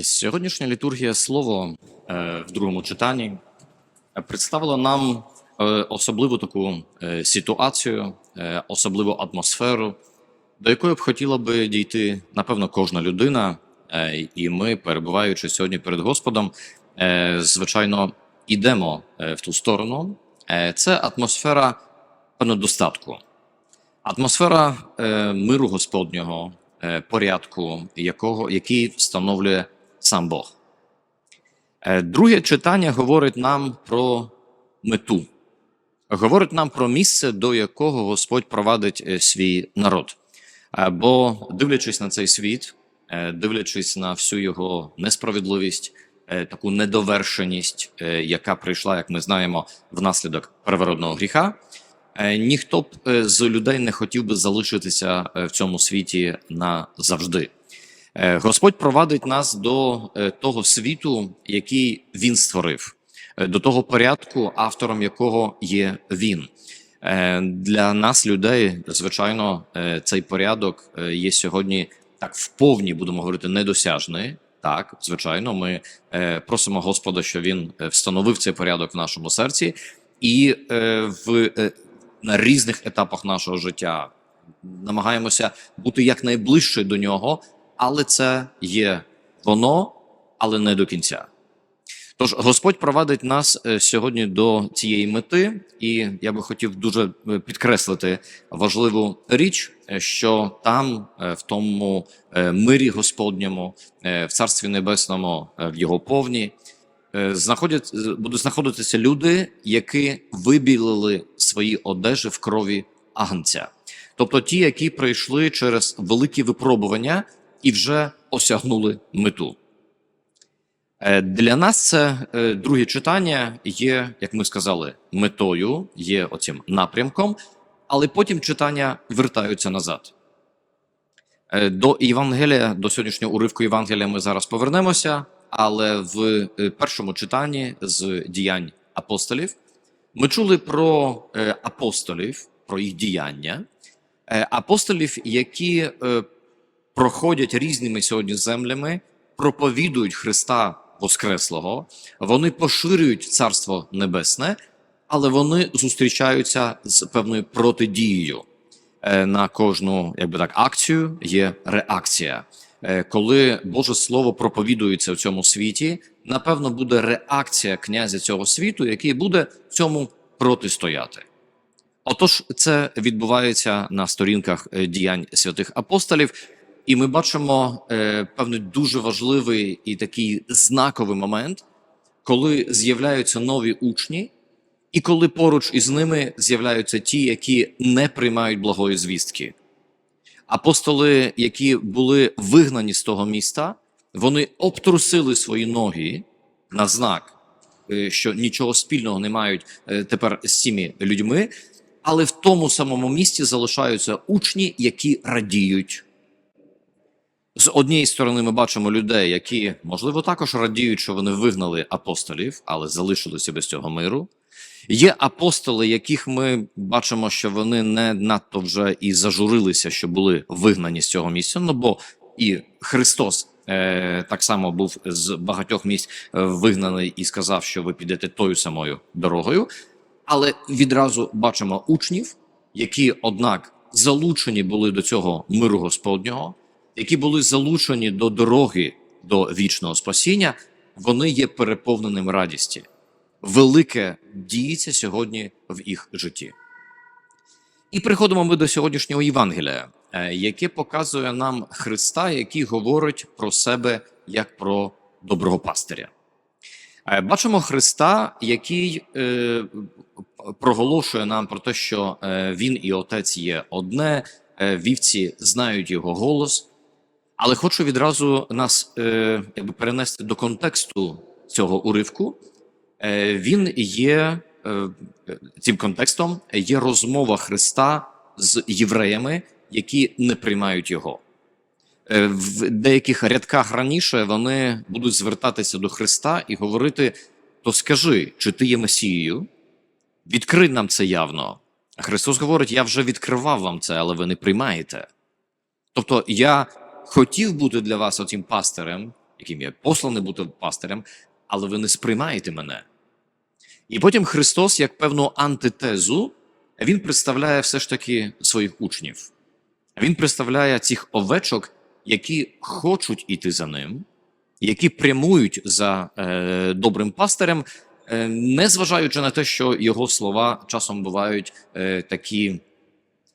Сьогоднішня літургія слово е, в другому читанні представила нам е, особливу таку е, ситуацію, особливу атмосферу, до якої б хотіла би дійти, напевно, кожна людина. І ми, перебуваючи сьогодні перед Господом, звичайно, йдемо е, в ту сторону. Це атмосфера певнодостатку. Атмосфера миру Господнього, порядку, якого, який встановлює сам Бог. Е, друге читання говорить нам про мету, говорить нам про місце, до якого Господь провадить е, свій народ. Е, бо, дивлячись на цей світ, дивлячись на всю його несправедливість, таку недовершеність, яка прийшла, як ми знаємо, внаслідок первородного гріха. Ніхто б з людей не хотів би залишитися в цьому світі назавжди. Е, Господь провадить нас до е, того світу, який він створив, е, до того порядку, автором якого є він. Для нас, людей, звичайно, цей порядок є сьогодні так вповні, будемо говорити, недосяжний. Так, звичайно, ми просимо Господа, що він встановив цей порядок в нашому серці, і в на різних етапах нашого життя намагаємося бути якнайближче до нього, але це є воно, але не до кінця. Тож Господь провадить нас е, сьогодні до цієї мети, і я би хотів дуже е, підкреслити важливу річ, е, що там, в тому мирі Господньому, в Царстві Небесному, в його повні, будуть знаходитися люди, які вибілили свої одежі в крові агнця. Тобто ті, які пройшли через великі випробування і вже осягнули мету. Е, Для нас це е, друге читання є, як ми сказали, метою, є оцим напрямком, але потім читання вертаються назад. Е, До Євангелія, до сьогоднішнього уривку Євангелія ми зараз повернемося, але в першому читанні з діянь апостолів ми чули про апостолів, про їх діяння, апостолів, які проходять різними сьогодні землями, проповідують Христа Воскреслого, вони поширюють Царство Небесне, але вони зустрічаються з певною протидією. Е, На кожну якби так акцію є реакція. Е, Коли Боже Слово проповідується в цьому світі, напевно, буде реакція князя цього світу, який буде цьому протистояти. Отож, це відбувається на сторінках е, діянь святих апостолів, і ми бачимо е, певний дуже важливий і такий знаковий момент, коли з'являються нові учні, і коли поруч із ними з'являються ті, які не приймають благої звістки. Апостоли, які були вигнані з того міста, вони обтрусили свої ноги на знак, е, що нічого спільного не мають е, тепер з цими людьми, але в тому самому місті залишаються учні, які радіють. З однієї сторони, ми бачимо людей, які, можливо, також радіють, що вони вигнали апостолів, але залишилися без цього миру. Є апостоли, яких ми бачимо, що вони не надто вже і зажурилися, що були вигнані з цього місця. Ну бо і Христос е, так само був з багатьох місць е, вигнаний і сказав, що ви підете тою самою дорогою. Але відразу бачимо учнів, які, однак, залучені були до цього миру Господнього, які були залучені до дороги до вічного спасіння, вони є переповненим радісті. Велике діється сьогодні в їх житті. І приходимо ми до сьогоднішнього Євангелія, е, яке показує нам Христа, який говорить про себе як про доброго пастиря. Е, Бачимо Христа, який е, проголошує нам про те, що е, він і отець є одне, вівці знають його голос. Але хочу відразу нас е, якби перенести до контексту цього уривку. Е, він є е, цим контекстом є розмова Христа з євреями, які не приймають його. Е, В деяких рядках раніше вони будуть звертатися до Христа і говорити: то скажи, чи ти є Месією? Відкрий нам це явно. Христос говорить: Я вже відкривав вам це, але ви не приймаєте. Тобто, я хотів бути для вас оцим пастирем, яким я посланий бути пастирем, але ви не сприймаєте мене. І потім Христос, як певну антитезу, він представляє все ж таки своїх учнів. Він представляє цих овечок, які хочуть іти за ним, які прямують за е, добрим пастирем, е, не зважаючи на те, що його слова часом бувають е, такі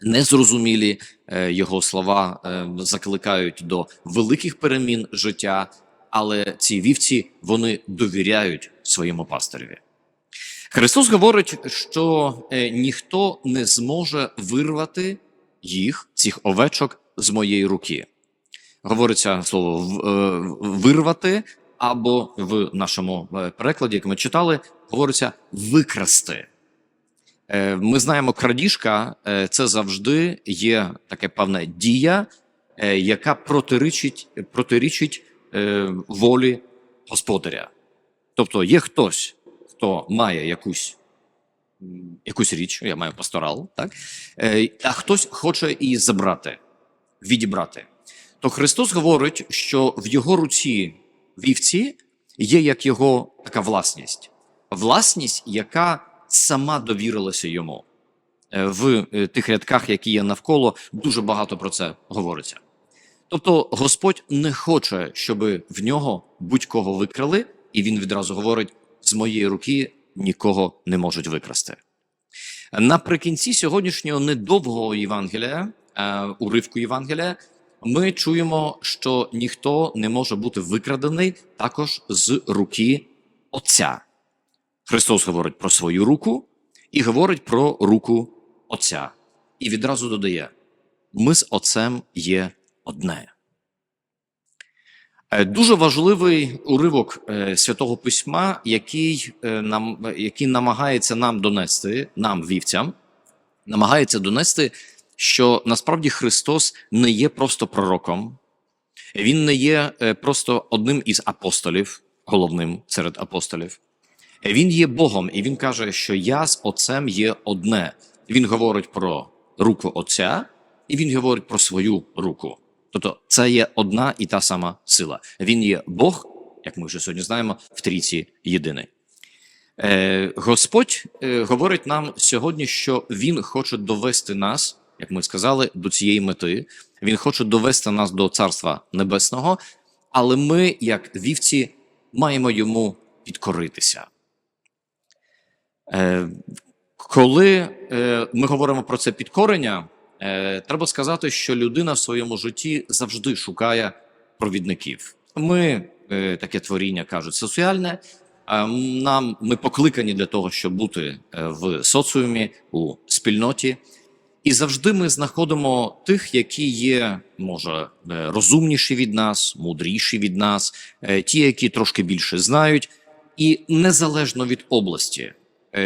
незрозумілі, е, його слова е, закликають до великих перемін життя, але ці вівці вони довіряють своєму пастиреві. Христос говорить, що е, ніхто не зможе вирвати їх, цих овечок, з моєї руки. Говориться слово «в- е, вирвати, або в нашому перекладі, як ми читали, говориться викрасти. Е, Ми знаємо, крадіжка е, це завжди є така певна дія, е, яка протирічить, протирічить волі господаря. Тобто є хтось, хто має якусь, якусь річ, я маю пасторал, так? А хтось хоче її забрати, відібрати. То Христос говорить, що в його руці вівці є як його така власність, власність, яка сама довірилася йому. Е, В е, тих рядках, які є навколо, дуже багато про це говориться. Тобто Господь не хоче, щоб в нього будь-кого викрали, і він відразу говорить: з моєї руки нікого не можуть викрасти. Наприкінці сьогоднішнього недовгого Євангелія, е, уривку Євангелія, ми чуємо, що ніхто не може бути викрадений також з руки Отця. Христос говорить про свою руку і говорить про руку Отця. І відразу додає: ми з Отцем є одне. Е, Дуже важливий уривок е, святого письма, який, е, нам, який намагається нам донести, нам, вівцям, намагається донести, що насправді Христос не є просто пророком, він не є просто одним із апостолів, головним серед апостолів. Він є Богом, і він каже, що я з Отцем є одне. Він говорить про руку Отця, і він говорить про свою руку. Тобто, це є одна і та сама сила. Він є Бог, як ми вже сьогодні знаємо, в трійці єдиний. Е, Господь е, говорить нам сьогодні, що Він хоче довести нас, як ми сказали, до цієї мети. Він хоче довести нас до Царства Небесного, але ми, як вівці, маємо йому підкоритися. Е, коли е, ми говоримо про це підкорення, е, треба сказати, що людина в своєму житті завжди шукає провідників. Ми таке творіння кажуть соціальне. Нам ми покликані для того, щоб бути в соціумі у спільноті, і завжди ми знаходимо тих, які є, може, розумніші від нас, мудріші від нас, ті, які трошки більше знають, і незалежно від області,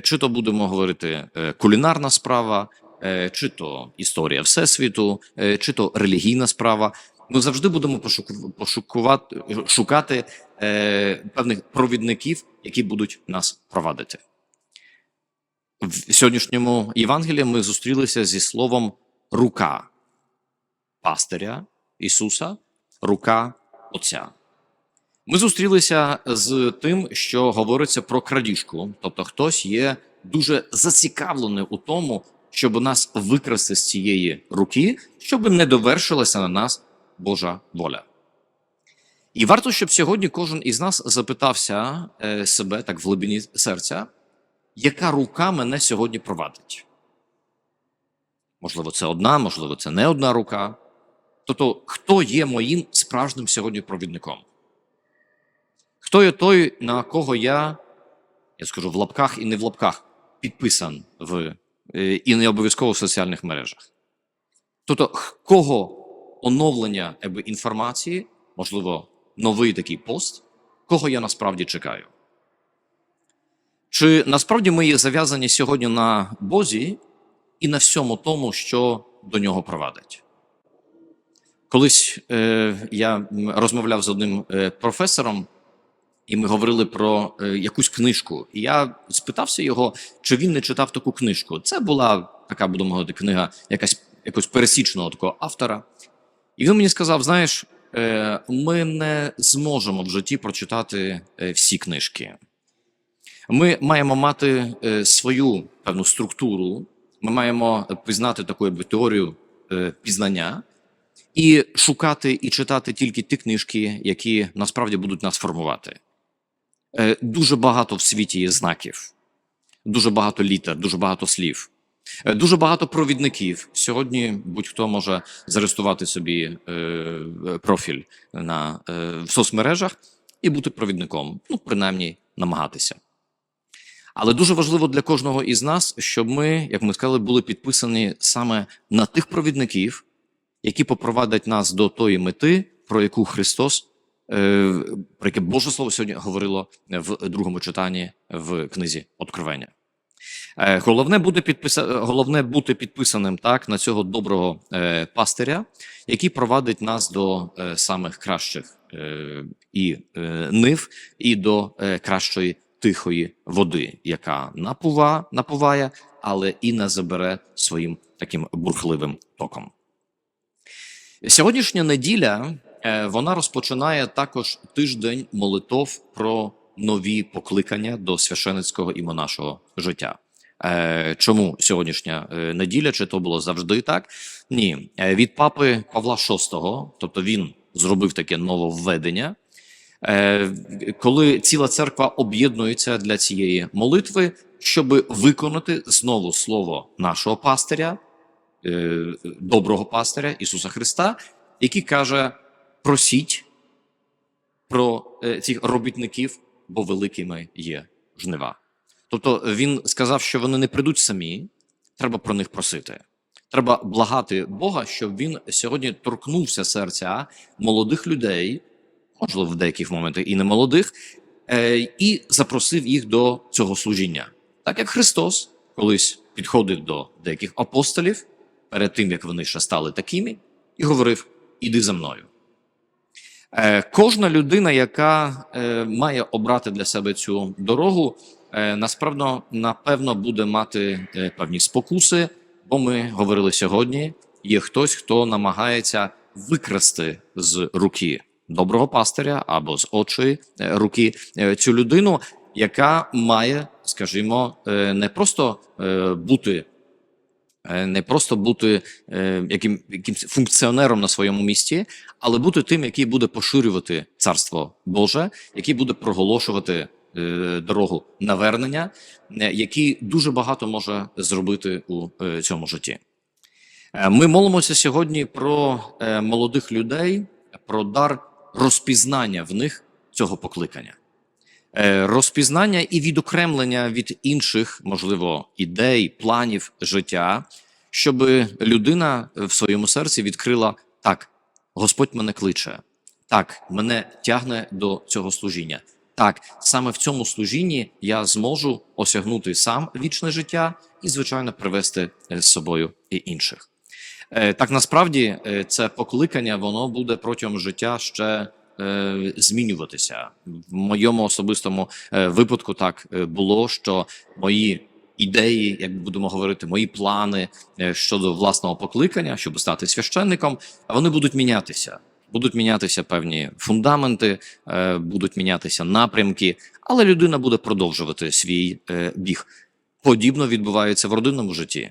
чи то будемо говорити е, кулінарна справа, е, чи то історія всесвіту, е, чи то релігійна справа. Ми завжди будемо пошукувати, шукати е, певних провідників, які будуть нас провадити. В сьогоднішньому Євангелії ми зустрілися зі словом рука пастиря Ісуса, рука Отця. Ми зустрілися з тим, що говориться про крадіжку, тобто хтось є дуже зацікавлений у тому, щоб нас викрасти з цієї руки, щоб не довершилася на нас Божа воля. І варто, щоб сьогодні кожен із нас запитався е, себе так в глибині серця, яка рука мене сьогодні провадить? Можливо, це одна, можливо, це не одна рука. Тобто, хто є моїм справжнім сьогодні провідником? Хто є той, на кого я, я скажу в лапках і не в лапках, підписан в, е, і не обов'язково в соціальних мережах? Тобто, кого оновлення якби, інформації, можливо, новий такий пост, кого я насправді чекаю? Чи насправді ми є зав'язані сьогодні на Бозі і на всьому тому, що до нього провадить? Колись е, я розмовляв з одним е, професором, і ми говорили про е, якусь книжку. І я спитався його, чи він не читав таку книжку. Це була така, будемо говорити, книга якась якогось пересічного такого автора. І він мені сказав: знаєш, е, ми не зможемо в житті прочитати е, всі книжки. Ми маємо мати е, свою певну структуру, ми маємо пізнати таку теорію е, пізнання і шукати і читати тільки ті книжки, які насправді будуть нас формувати. Е, Дуже багато в світі є знаків, дуже багато літер, дуже багато слів. Е, Дуже багато провідників. Сьогодні будь-хто може зареєструвати собі е, профіль на, в соцмережах і бути провідником, ну, принаймні, намагатися. Але дуже важливо для кожного із нас, щоб ми, як ми сказали, були підписані саме на тих провідників, які попровадять нас до тої мети, про яку Христос, про яке Боже Слово сьогодні говорило в другому читанні в книзі Откровення. Е, Головне бути підписа... головне бути підписаним так на цього доброго е, пастиря, який провадить нас до е, самих кращих е, і е, нив, і до е, кращої тихої води, яка напува, напуває, але і не забере своїм таким бурхливим током. Сьогоднішня неділя е, вона розпочинає також тиждень молитов про нові покликання до священицького і монашого життя. Е, Чому сьогоднішня е, неділя? Чи то було завжди так? Ні, Е, від папи Павла VI, тобто він зробив таке нововведення. Е, Коли ціла церква об'єднується для цієї молитви, щоб виконати знову слово нашого пастиря, е, доброго пастиря Ісуса Христа, який каже: просіть про е, цих робітників, бо великими є жнива. Тобто він сказав, що вони не прийдуть самі, треба про них просити. Треба благати Бога, щоб він сьогодні торкнувся серця молодих людей, можливо, в деяких моментах і не молодих, е, і запросив їх до цього служіння. Так як Христос колись підходив до деяких апостолів перед тим, як вони ще стали такими, і говорив: Іди за мною. Е, Кожна людина, яка е, має обрати для себе цю дорогу, е, насправді, напевно, буде мати певні спокуси, бо ми говорили сьогодні: є хтось, хто намагається викрасти з руки доброго пастиря або з очі е, руки цю людину, яка має, скажімо, не просто бути. Е, Не просто бути е, яким, якимсь функціонером на своєму місці, але бути тим, який буде поширювати царство Боже, який буде проголошувати е, дорогу навернення, який дуже багато може зробити у цьому житті. Ми молимося сьогодні про молодих людей, про дар розпізнання в них цього покликання. Е, Розпізнання і відокремлення від інших, можливо, ідей, планів життя, щоб людина в своєму серці відкрила так, Господь мене кличе, так, мене тягне до цього служіння. Так, саме в цьому служінні я зможу осягнути сам вічне життя і, звичайно, привести е, з собою і інших. Е, Так насправді це покликання воно буде протягом життя ще змінюватися. В моєму особистому е, випадку так е, було, що мої ідеї, як будемо говорити, мої плани е, щодо власного покликання, щоб стати священником, вони будуть мінятися. Будуть мінятися певні фундаменти, е, будуть мінятися напрямки, але людина буде продовжувати свій е, біг. Подібно відбувається в родинному житті.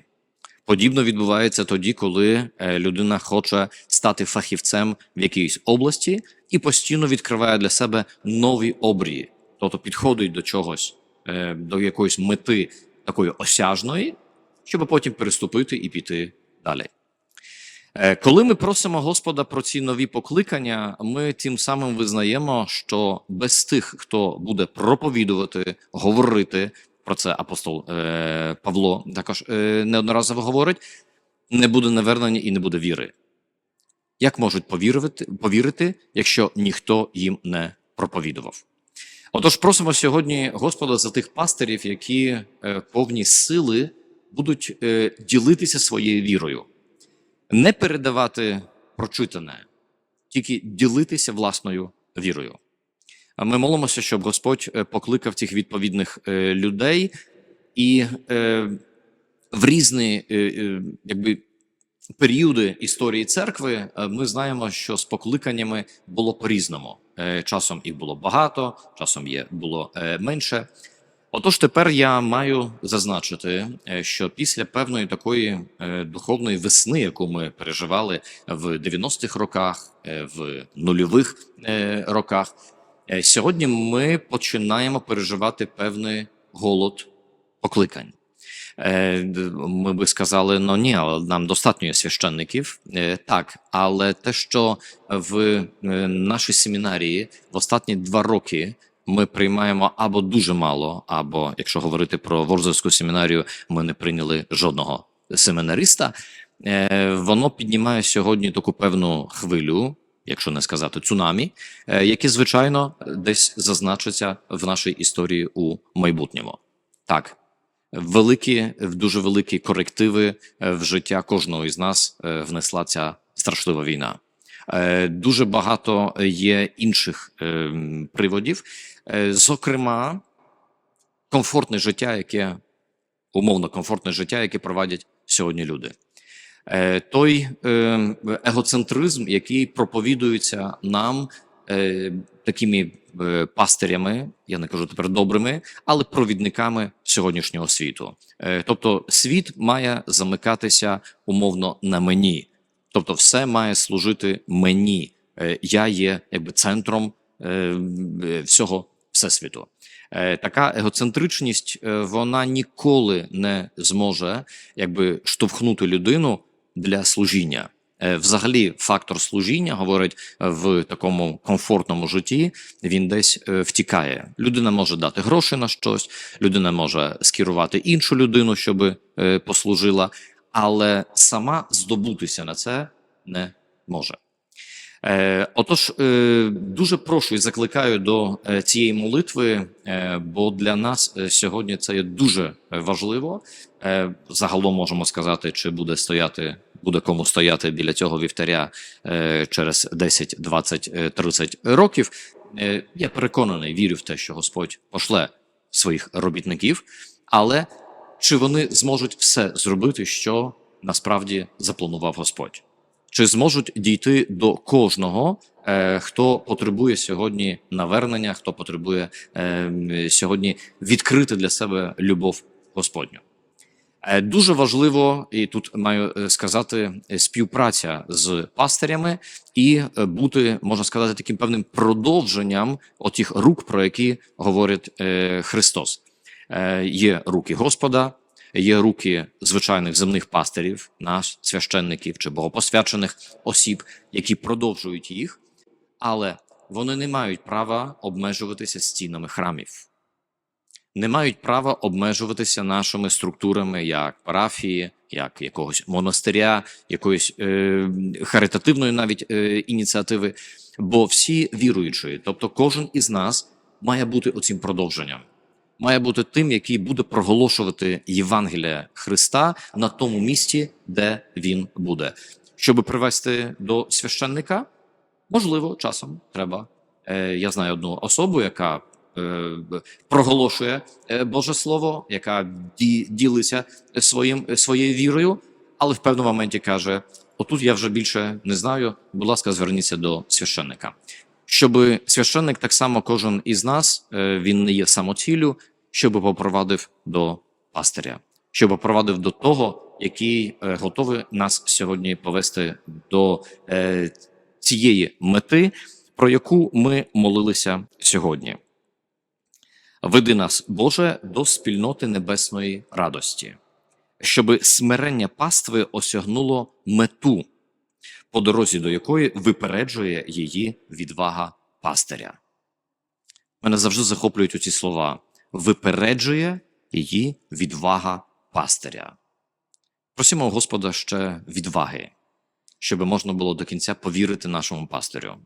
Подібно відбувається тоді, коли е, людина хоче стати фахівцем в якійсь області і постійно відкриває для себе нові обрії, тобто підходить до чогось, е, до якоїсь мети такої осяжної, щоб потім переступити і піти далі. Е, Коли ми просимо Господа про ці нові покликання, ми тим самим визнаємо, що без тих, хто буде проповідувати, говорити про це апостол е, Павло також е, неодноразово говорить, не буде навернення і не буде віри. Як можуть повірити, повірити, якщо ніхто їм не проповідував? Отож, просимо сьогодні Господа за тих пастирів, які е, повні сили будуть е, ділитися своєю вірою, не передавати прочитане, тільки ділитися власною вірою. Ми молимося, щоб Господь е, покликав цих відповідних е, людей і е, в різні, якби періоди історії церкви ми знаємо, що з покликаннями було по-різному. Е, Часом їх було багато, часом є було менше. Отож, тепер я маю зазначити, що після певної такої духовної весни, яку ми переживали в 90-х роках, в нульових роках, сьогодні ми починаємо переживати певний голод покликань. Е, Ми би сказали, ну ні, нам достатньо є священників. Е, Так, але те, що в е, нашій семінарії в останні два роки ми приймаємо або дуже мало, або якщо говорити про Ворзельську семінарію, ми не прийняли жодного семінариста. Е, Воно піднімає сьогодні таку певну хвилю, якщо не сказати цунамі, е, яке звичайно десь зазначиться в нашій історії у майбутньому. Так, великі, дуже великі корективи е, в життя кожного із нас е, внесла ця страшлива війна. Дуже багато є інших приводів, зокрема, комфортне життя, яке умовно комфортне життя, яке проводять сьогодні люди. Е, Той е, егоцентризм, який проповідується нам е, такими пастирями, я не кажу тепер добрими, але провідниками сьогоднішнього світу. Тобто, світ має замикатися умовно на мені, тобто, все має служити мені. Я є якби центром всього всесвіту. Така егоцентричність вона ніколи не зможе якби штовхнути людину для служіння. Е, Взагалі, фактор служіння говорить е, в такому комфортному житті. Він десь е, втікає. Людина може дати гроші на щось, людина може скерувати іншу людину, щоб послужила, але сама здобутися на це не може. Е, отож, е, дуже прошу і закликаю до е, цієї молитви, бо для нас сьогодні це є дуже важливо. Загалом можемо сказати, чи буде стояти, буде кому стояти біля цього вівтаря через 10, 20, е, 30 років. Я переконаний, вірю в те, що Господь пошле своїх робітників, але чи вони зможуть все зробити, що насправді запланував Господь? Чи зможуть дійти до кожного, е, хто потребує сьогодні навернення, хто потребує е, сьогодні відкрити для себе любов Господню? Е, Дуже важливо, і тут маю сказати, співпраця з пастирями і бути, можна сказати, таким певним продовженням отих рук, про які говорить Христос. Є руки Господа, є руки звичайних земних пастирів, нас, священників чи богопосвячених осіб, які продовжують їх, але вони не мають права обмежуватися стінами храмів не мають права обмежуватися нашими структурами, як парафії, як якогось монастиря, якоїсь е, харитативної навіть е, ініціативи. Бо всі віруючі, тобто кожен із нас має бути оцим продовженням, має бути тим, який буде проголошувати Євангелія Христа на тому місці, де він буде. Щоб привести до священника, можливо, часом треба. Е, я знаю одну особу, яка е, проголошує е, Боже Слово, яка ділиться своїм своєю вірою, але в певному моменті каже: отут я вже більше не знаю. Будь ласка, зверніться до священника. Щоб священник, так само кожен із нас, е, він не є самоціллю, щоб попровадив до пастиря, щоб попровадив до того, який е, готовий нас сьогодні повести до е, цієї мети, про яку ми молилися сьогодні. Веди нас, Боже, до спільноти небесної радості, щоби смирення пастви осягнуло мету, по дорозі до якої випереджує її відвага пастиря. Мене завжди захоплюють ці слова: випереджує її відвага пастиря. Просимо Господа ще відваги, щоб можна було до кінця повірити нашому пастирю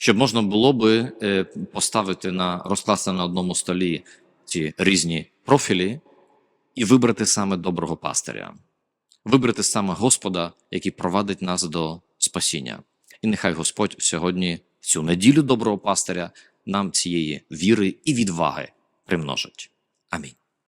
щоб можна було би е, поставити на розкласти на одному столі ці різні профілі і вибрати саме доброго пастиря, вибрати саме Господа, який провадить нас до спасіння. І нехай Господь сьогодні цю неділю доброго пастиря нам цієї віри і відваги примножить. Амінь.